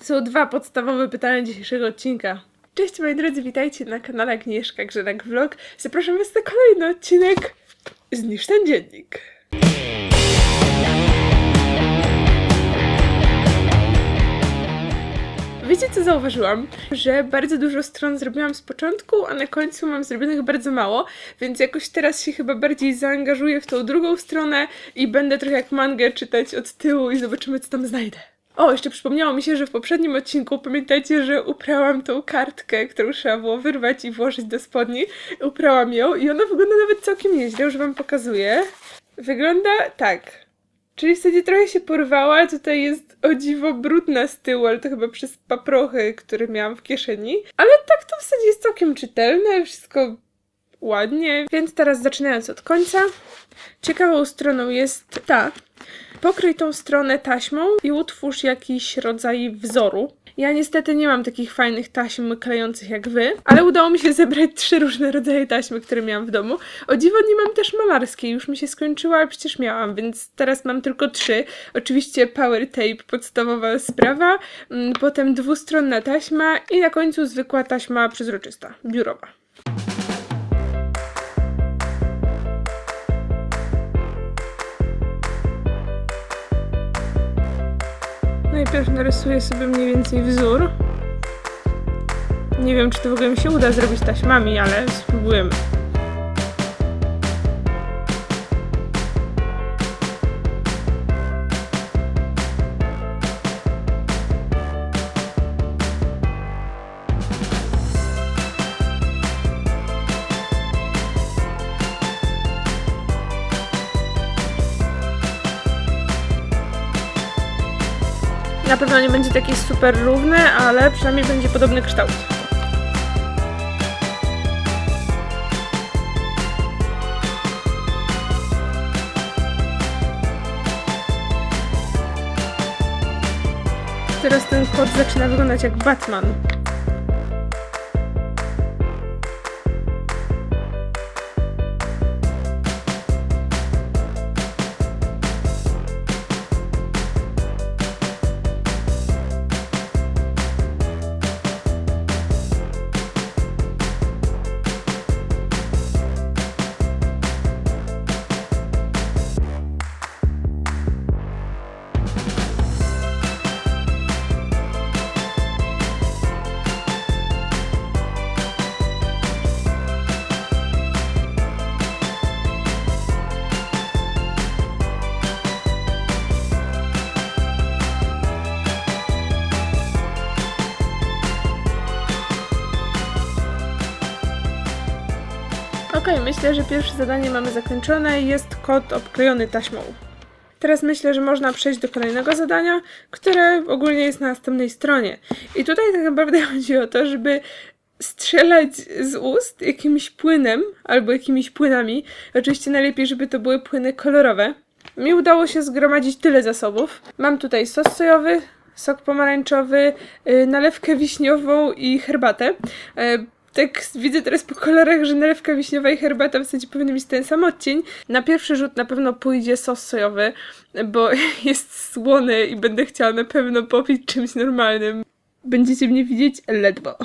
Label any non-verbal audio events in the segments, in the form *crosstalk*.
Są dwa podstawowe pytania dzisiejszego odcinka. Cześć moi drodzy, witajcie na kanale Agnieszka Grzenak Vlog. Zapraszam was na kolejny odcinek Znisz ten dziennik. Wiecie co zauważyłam? Że bardzo dużo stron zrobiłam z początku, a na końcu mam zrobionych bardzo mało, więc jakoś teraz się chyba bardziej zaangażuję w tą drugą stronę i będę trochę jak mangę czytać od tyłu i zobaczymy co tam znajdę. O, jeszcze przypomniało mi się, że w poprzednim odcinku pamiętajcie, że uprałam tą kartkę, którą trzeba było wyrwać i włożyć do spodni. Uprałam ją i ona wygląda nawet całkiem nieźle, już wam pokazuję. Wygląda tak. Czyli w zasadzie trochę się porwała, tutaj jest o dziwo brudna z tyłu, ale to chyba przez paprochy, które miałam w kieszeni. Ale tak to w zasadzie jest całkiem czytelne, wszystko ładnie. Więc teraz zaczynając od końca. Ciekawą stroną jest ta. Pokryj tą stronę taśmą i utwórz jakiś rodzaj wzoru. Ja niestety nie mam takich fajnych taśm klejących jak wy, ale udało mi się *laughs* zebrać trzy różne rodzaje taśmy, które miałam w domu. O dziwo nie mam też malarskiej, już mi się skończyła, ale przecież miałam, więc teraz mam tylko trzy. Oczywiście power tape, podstawowa sprawa, mm, potem dwustronna taśma i na końcu zwykła taśma przezroczysta, biurowa. Najpierw narysuję sobie mniej więcej wzór. Nie wiem, czy to w ogóle mi się uda zrobić taśmami, ale spróbujemy. Pewno nie będzie taki super równy, ale przynajmniej będzie podobny kształt. Teraz ten kot zaczyna wyglądać jak Batman. Myślę, że pierwsze zadanie mamy zakończone. Jest kod obklejony taśmą. Teraz myślę, że można przejść do kolejnego zadania, które ogólnie jest na następnej stronie. I tutaj tak naprawdę *laughs* chodzi o to, żeby strzelać z ust jakimś płynem albo jakimiś płynami. Oczywiście najlepiej, żeby to były płyny kolorowe. Mi udało się zgromadzić tyle zasobów. Mam tutaj sos sojowy, sok pomarańczowy, yy, nalewkę wiśniową i herbatę. Tak widzę teraz po kolorach, że nalewka wiśniowa i herbata w zasadzie powinny mieć ten sam odcień. Na pierwszy rzut na pewno pójdzie sos sojowy, bo *laughs* jest słony i będę chciała na pewno popić czymś normalnym. Będziecie mnie widzieć ledwo.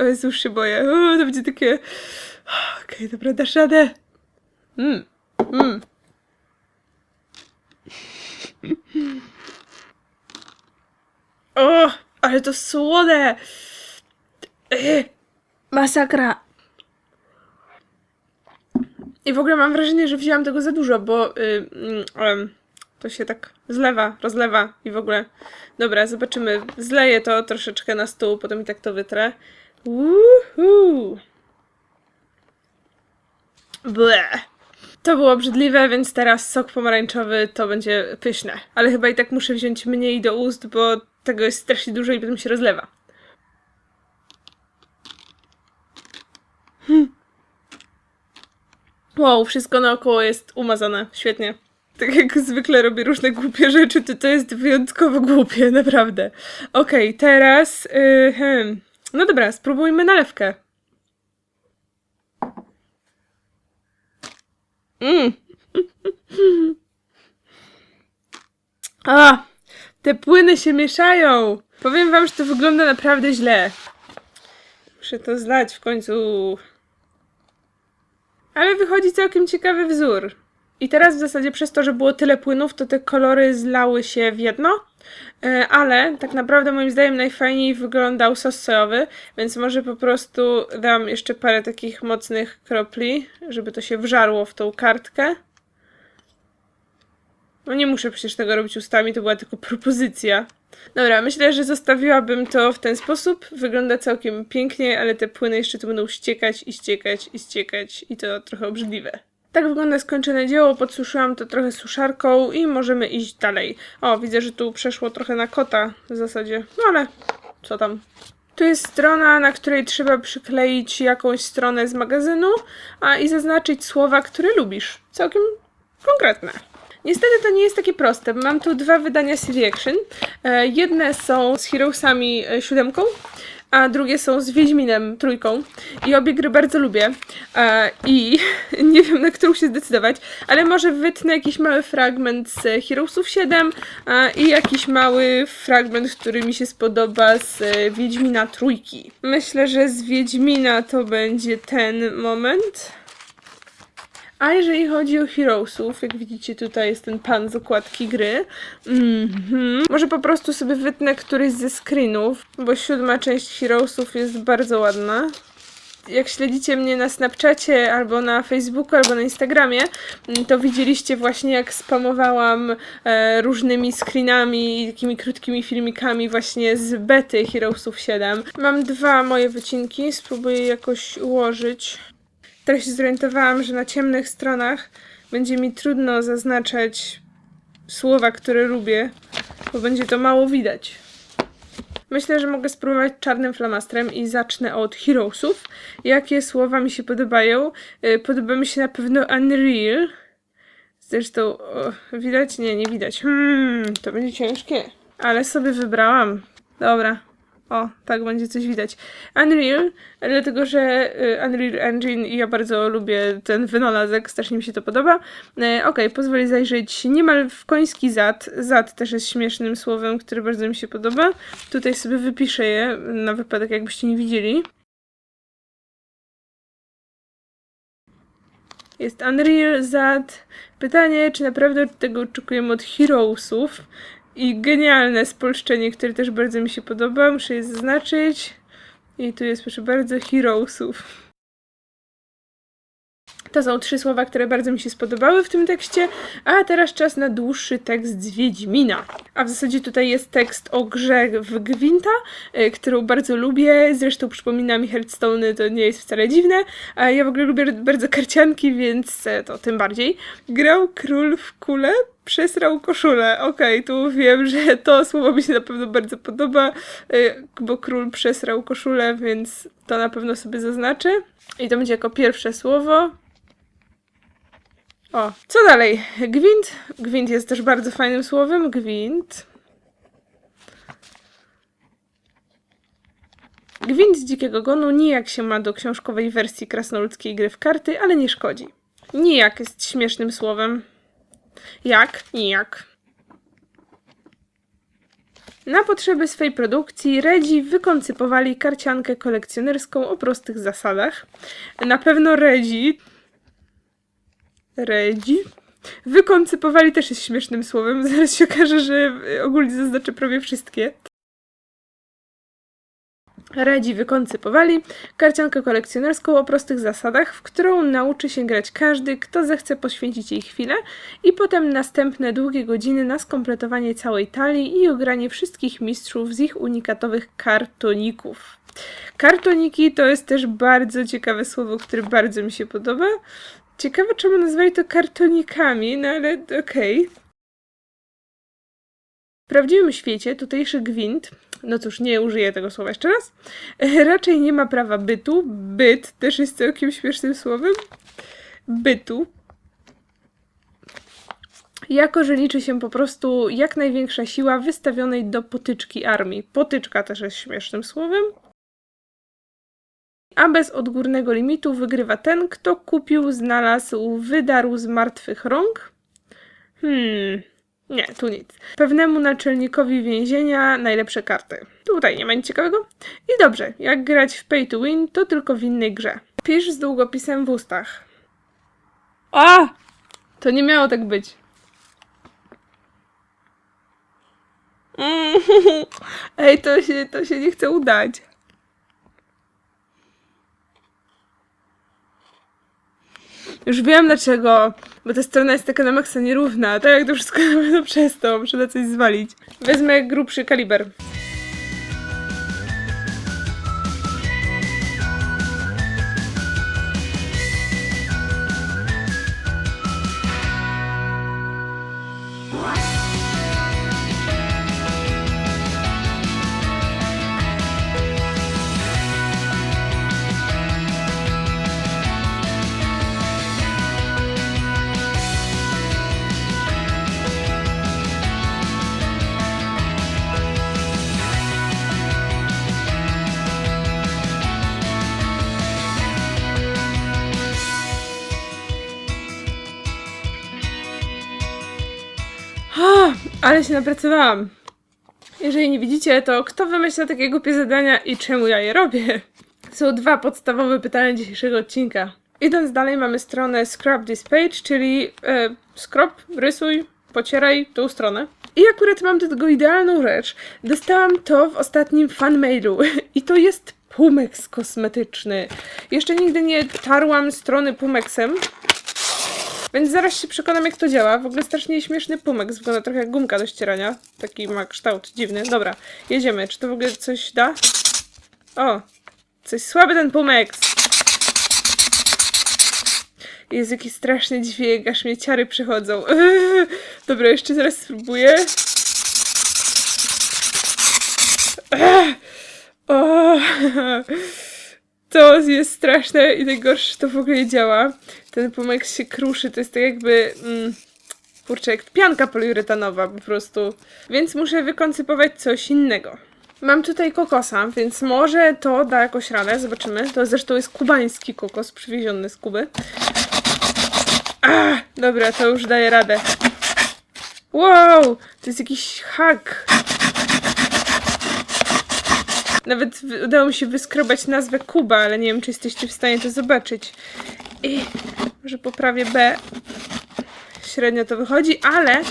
O Jezu, już się boję. O, to będzie takie... Okej, dobra, dasz radę. Mm, mm. O, ale to słone! Ech. Masakra. I w ogóle mam wrażenie, że wzięłam tego za dużo, bo y, mm, to się tak zlewa, rozlewa i w ogóle. Dobra, zobaczymy. Zleję to troszeczkę na stół, potem i tak to wytrę. Uhu. Ble. To było obrzydliwe, więc teraz sok pomarańczowy to będzie pyszne. Ale chyba i tak muszę wziąć mniej do ust, bo tego jest strasznie dużo i potem się rozlewa. Wow, wszystko naokoło jest umazane. Świetnie. Tak jak zwykle robię różne głupie rzeczy, to to jest wyjątkowo głupie, *laughs* naprawdę. Okej, teraz... Yy, hmm. No dobra, spróbujmy nalewkę. Mm. *laughs* A, te płyny się mieszają. Powiem wam, że to wygląda naprawdę źle. Muszę to znać w końcu. Ale wychodzi całkiem ciekawy wzór. I teraz w zasadzie przez to, że było tyle płynów, to te kolory zlały się w jedno. E, Ale tak naprawdę moim zdaniem najfajniej wyglądał sos sojowy, więc może po prostu dam jeszcze parę takich mocnych kropli, żeby to się wżarło w tą kartkę. No nie muszę przecież tego robić ustami, to była tylko propozycja. Dobra, myślę, że zostawiłabym to w ten sposób. Wygląda całkiem pięknie, ale te płyny jeszcze tu będą ściekać i ściekać i ściekać i to trochę obrzydliwe. Tak wygląda skończone dzieło, podsuszyłam to trochę suszarką i możemy iść dalej. O, widzę, że tu przeszło trochę na kota w zasadzie, no ale co tam. Tu jest strona, na której trzeba przykleić jakąś stronę z magazynu a i zaznaczyć słowa, które lubisz. Całkiem konkretne. Niestety to nie jest takie proste. Mam tu dwa wydania CD Action. E, Jedne są z Heroesami e, siódemką, a drugie są z Wiedźminem trójką. I obie gry bardzo lubię. E, I *laughs* nie wiem, na którą się zdecydować, ale może wytnę jakiś mały fragment z Heroesów 7 e, i jakiś mały fragment, który mi się spodoba z Wiedźmina trójki. Myślę, że z Wiedźmina to będzie ten moment. A jeżeli chodzi o Heroesów, jak widzicie tutaj jest ten pan z okładki gry, mhm. może po prostu sobie wytnę któryś ze screenów, bo siódma część Heroesów jest bardzo ładna. Jak śledzicie mnie na Snapchacie, albo na Facebooku, albo na Instagramie, mm, to widzieliście właśnie jak spamowałam e, różnymi screenami i takimi krótkimi filmikami właśnie z bety Heroesów 7. Mam dwa moje wycinki, spróbuję jakoś ułożyć. Teraz się zorientowałam, że na ciemnych stronach będzie mi trudno zaznaczać słowa, które lubię, bo będzie to mało widać. Myślę, że mogę spróbować czarnym flamastrem i zacznę od Heroesów. Jakie słowa mi się podobają? Y, Podoba mi się na pewno Unreal. Zresztą, o, widać? Nie, nie widać. Hmm, to będzie ciężkie. Ale sobie wybrałam. Dobra. O, tak będzie coś widać. Unreal, dlatego że y, Unreal Engine i ja bardzo lubię ten wynalazek, strasznie mi się to podoba. E, Okej, pozwolę zajrzeć niemal w koński zad. Zad też jest śmiesznym słowem, które bardzo mi się podoba. Tutaj sobie wypiszę je na wypadek, jakbyście nie widzieli. Jest Unreal Zad. Pytanie, czy naprawdę tego oczekujemy od Heroesów? I genialne spolszczenie, które też bardzo mi się podoba. Muszę je zaznaczyć. I tu jest proszę bardzo Heroesów. To są trzy słowa, które bardzo mi się spodobały w tym tekście, a teraz czas na dłuższy tekst z Wiedźmina. A w zasadzie tutaj jest tekst o grze w Gwinta, y, którą bardzo lubię, zresztą przypomina mi Hearthstone, to nie jest wcale dziwne, ja w ogóle lubię bardzo karcianki, więc e, to tym bardziej. Grał król w kulę, przesrał koszulę. Okej, tu wiem, że to słowo mi się na pewno bardzo podoba, y, bo król przesrał koszulę, więc to na pewno sobie zaznaczę. I to będzie jako pierwsze słowo. O, co dalej? Gwint. Gwint jest też bardzo fajnym słowem. Gwint. Gwint z Dzikiego Gonu nijak się ma do książkowej wersji krasnoludzkiej gry w karty, ale nie szkodzi. Nijak jest śmiesznym słowem. Jak? Nijak. Na potrzeby swej produkcji Redzi wykoncypowali karciankę kolekcjonerską o prostych zasadach. Na pewno Redzi Redzi. Wykoncypowali też jest śmiesznym słowem. *laughs* Zaraz się okaże, że y, ogólnie zaznaczę prawie wszystkie. Redzi wykoncypowali karciankę kolekcjonerską o prostych zasadach, w którą nauczy się grać każdy, kto zechce poświęcić jej chwilę i potem następne długie godziny na skompletowanie całej talii i ogranie wszystkich mistrzów z ich unikatowych kartoników. Kartoniki to jest też bardzo ciekawe słowo, które bardzo mi się podoba. Ciekawe, czemu nazwali to kartonikami, no ale okej. W prawdziwym świecie tutejszy gwint, no cóż, nie użyję tego słowa jeszcze raz, *laughs* raczej nie ma prawa bytu. Byt też jest całkiem śmiesznym słowem. Bytu. Jako, że liczy się po prostu jak największa siła wystawionej do potyczki armii. Potyczka też jest śmiesznym słowem. A bez odgórnego limitu wygrywa ten, kto kupił, znalazł, wydarł z martwych rąk. Hmm, Nie, tu nic. Pewnemu naczelnikowi więzienia najlepsze karty. Tutaj nie ma nic ciekawego. I dobrze, jak grać w pay to win, to tylko w innej grze. Pisz z długopisem w ustach. A! To nie miało tak być. Mm, *laughs* Ej, to się, to się nie chce udać. Już wiem dlaczego, bo ta strona jest taka na maksa nierówna. Tak jak to wszystko *laughs* pewno przez to, muszę na coś zwalić. Wezmę grubszy kaliber. Ale się napracowałam. Jeżeli nie widzicie, to kto wymyśla takie głupie zadania i czemu ja je robię? Są dwa podstawowe pytania dzisiejszego odcinka. Idąc dalej, mamy stronę Scrub This Page, czyli e, scrub, rysuj, pocieraj tą stronę. I akurat mam do tego idealną rzecz. Dostałam to w ostatnim fanmailu *laughs* i to jest Pumex kosmetyczny. Jeszcze nigdy nie tarłam strony Pumexem, więc zaraz się przekonam, jak to działa. W ogóle strasznie śmieszny pumek. Wygląda trochę jak gumka do ścierania. Taki ma kształt dziwny. Dobra, jedziemy. Czy to w ogóle coś da? O, coś słaby ten pumek. Jest jakiś straszny dźwięk, aż mnie ciary przychodzą. *laughs* Dobra, jeszcze zaraz spróbuję. O, *laughs* to jest straszne i najgorsze, że to w ogóle nie działa. Ten pumek się kruszy, to jest tak jakby... Mm, kurczę, jak pianka poliuretanowa po prostu. Więc muszę wykoncypować coś innego. Mam tutaj kokosa, więc może to da jakąś radę, zobaczymy. To zresztą jest kubański kokos przywieziony z Kuby. Ah, dobra, to już daje radę. Wow, to jest jakiś hak. Nawet udało mi się wyskrobać nazwę Kuba, ale nie wiem, czy jesteście w stanie to zobaczyć. I może poprawię B. Średnio to wychodzi, ale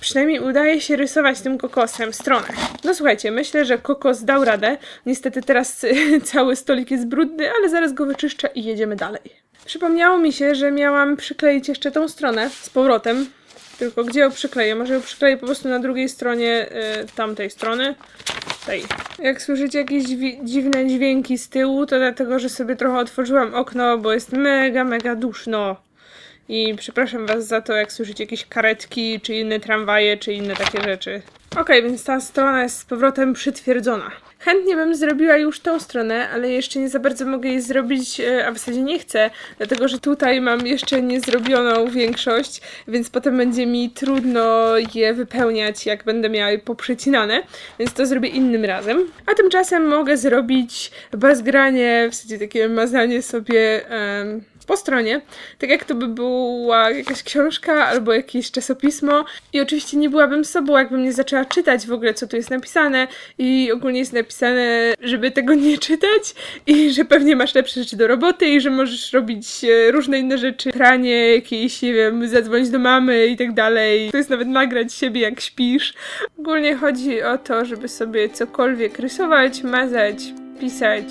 przynajmniej udaje się rysować tym kokosem stronę. No słuchajcie, myślę, że kokos dał radę. Niestety teraz *laughs* cały stolik jest brudny, ale zaraz go wyczyszczę i jedziemy dalej. Przypomniało mi się, że miałam przykleić jeszcze tą stronę z powrotem. Tylko gdzie ją przykleję? Może ją przykleję po prostu na drugiej stronie y, tamtej strony. Tej. Jak słyszycie jakieś dziwne dźwięki z tyłu, to dlatego, że sobie trochę otworzyłam okno, bo jest mega, mega duszno. I przepraszam was za to, jak słyszycie jakieś karetki, czy inne tramwaje, czy inne takie rzeczy. Okej, więc ta strona jest z powrotem przytwierdzona. Chętnie bym zrobiła już tą stronę, ale jeszcze nie za bardzo mogę jej zrobić, e, a w zasadzie nie chcę, dlatego że tutaj mam jeszcze niezrobioną większość, więc potem będzie mi trudno je wypełniać, jak będę miała je poprzecinane, więc to zrobię innym razem. A tymczasem mogę zrobić bazgranie, w zasadzie takie mazanie sobie em, po stronie, tak jak to by była jakaś książka albo jakieś czasopismo i oczywiście nie byłabym sobą, jakbym nie zaczęła czytać w ogóle, co tu jest napisane i ogólnie jest napisane, żeby tego nie czytać i że pewnie masz lepsze rzeczy do roboty i że możesz robić e, różne inne rzeczy, pranie jakieś, nie wiem, zadzwonić do mamy i tak dalej. To jest nawet nagrać siebie jak śpisz. Ogólnie chodzi o to, żeby sobie cokolwiek rysować, mazać, pisać,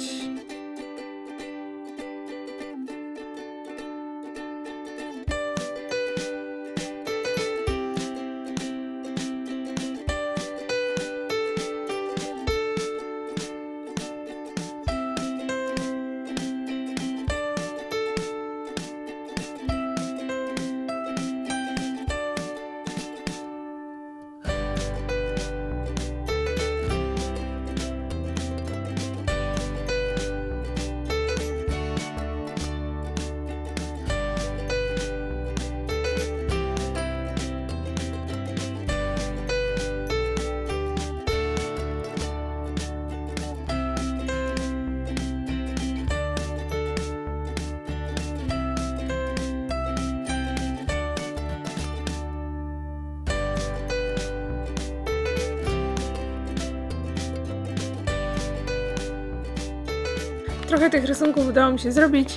trochę tych rysunków udało mi się zrobić.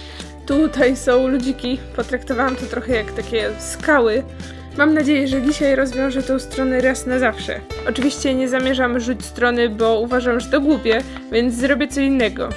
Tutaj są ludziki, potraktowałam to trochę jak takie skały. Mam nadzieję, że dzisiaj rozwiążę tą stronę raz na zawsze. Oczywiście nie zamierzam rzucić strony, bo uważam, że to głupie, więc zrobię co innego.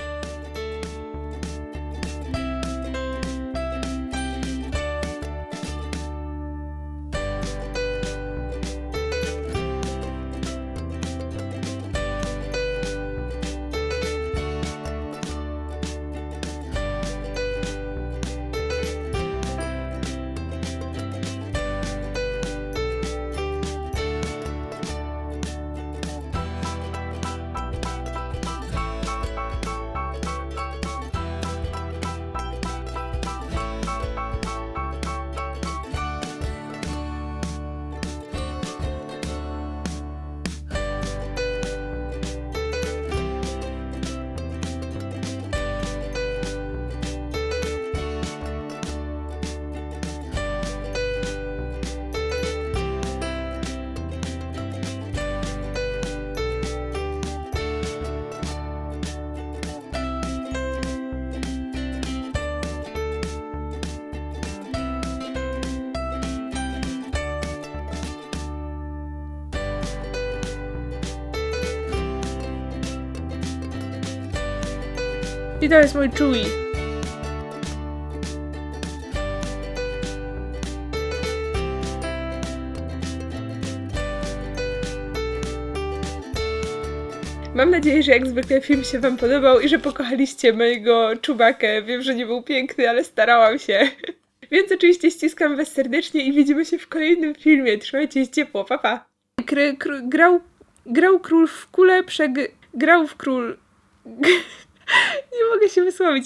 I to jest mój Chewie. Mam nadzieję, że jak zwykle film się Wam podobał i że pokochaliście mojego czubakę. Wiem, że nie był piękny, ale starałam się. *laughs* Więc oczywiście ściskam Was serdecznie i widzimy się w kolejnym filmie. Trzymajcie się ciepło, pa pa. Grał, grał król w kulę, przeg... grał w król... *laughs* nie mogę się wysłowić.